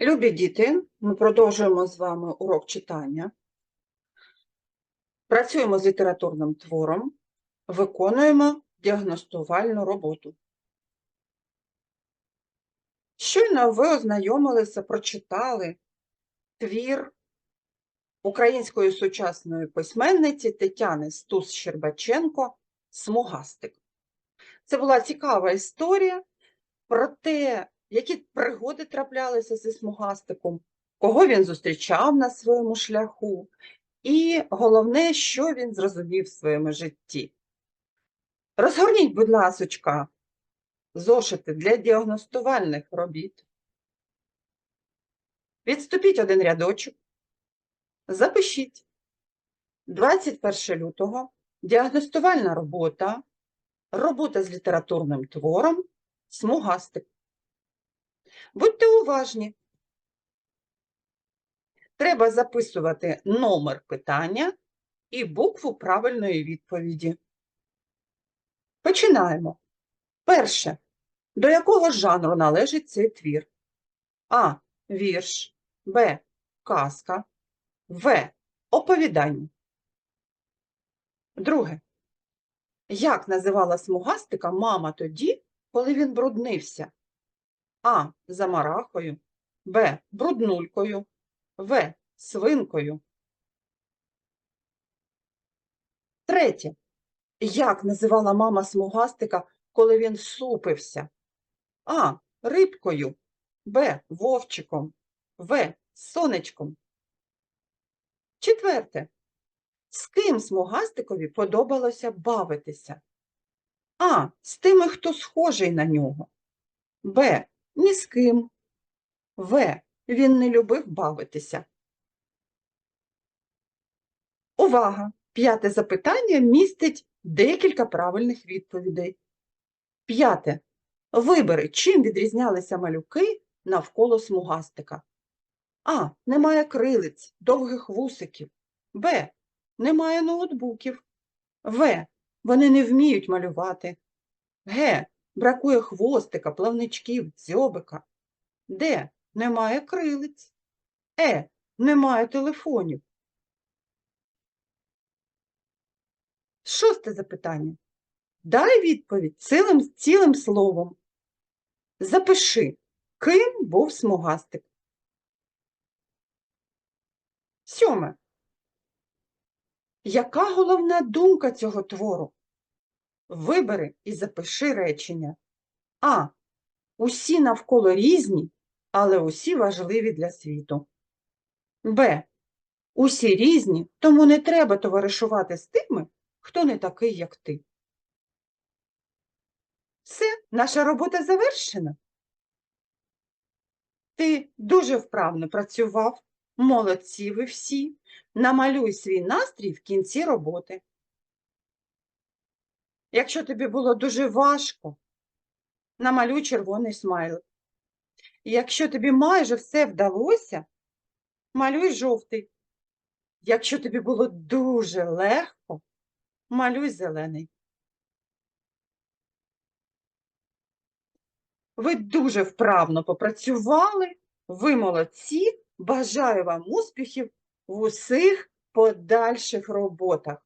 Любі діти, ми продовжуємо з вами урок читання. Працюємо з літературним твором, виконуємо діагностувальну роботу. Щойно ви ознайомилися, прочитали твір української сучасної письменниці Тетяни Стус-Щербаченко «Смугастик». Це була цікава історія про те, які пригоди траплялися зі смугастиком, кого він зустрічав на своєму шляху, і головне, що він зрозумів в своєму житті. Розгорніть, будь ласочка, зошити для діагностувальних робіт. Відступіть один рядочок. Запишіть. 21 лютого діагностувальна робота, робота з літературним твором, смугастик. Будьте уважні. Треба записувати номер питання і букву правильної відповіді. Починаємо. Перше. До якого жанру належить цей твір? А. Вірш. Б. Казка. В. Оповідання. Друге. Як називала смугастика мама тоді, коли він бруднився? А. Замарахою, Б. Бруднулькою, В. Свинкою. Третє. Як називала мама смугастика, коли він супився? А. Рибкою, Б. Вовчиком, В. Сонечком. Четверте. З ким смугастикові подобалося бавитися? А. З тими, хто схожий на нього. Б. Ні з ким. В. Він не любив бавитися. Увага! П'яте запитання містить декілька правильних відповідей. П'яте. Вибери, чим відрізнялися малюки навколо смугастика. А. Немає крилиць, довгих вусиків. Б. Немає ноутбуків. В. Вони не вміють малювати. Г. Бракує хвостика, плавничків, дзьобика. Д. Немає крилиць. Е. Немає телефонів. Шосте запитання. Дай відповідь цілим, цілим словом. Запиши, ким був смугастик. Сьоме. Яка головна думка цього твору? Вибери і запиши речення. А. Усі навколо різні, але усі важливі для світу. Б. Усі різні, тому не треба товаришувати з тими, хто не такий, як ти. Все, наша робота завершена. Ти дуже вправно працював, молодці ви всі. Намалюй свій настрій в кінці роботи. Якщо тобі було дуже важко, намалюй червоний смайлик. Якщо тобі майже все вдалося, малюй жовтий. Якщо тобі було дуже легко, малюй зелений. Ви дуже вправно попрацювали, ви молодці. Бажаю вам успіхів в усіх подальших роботах.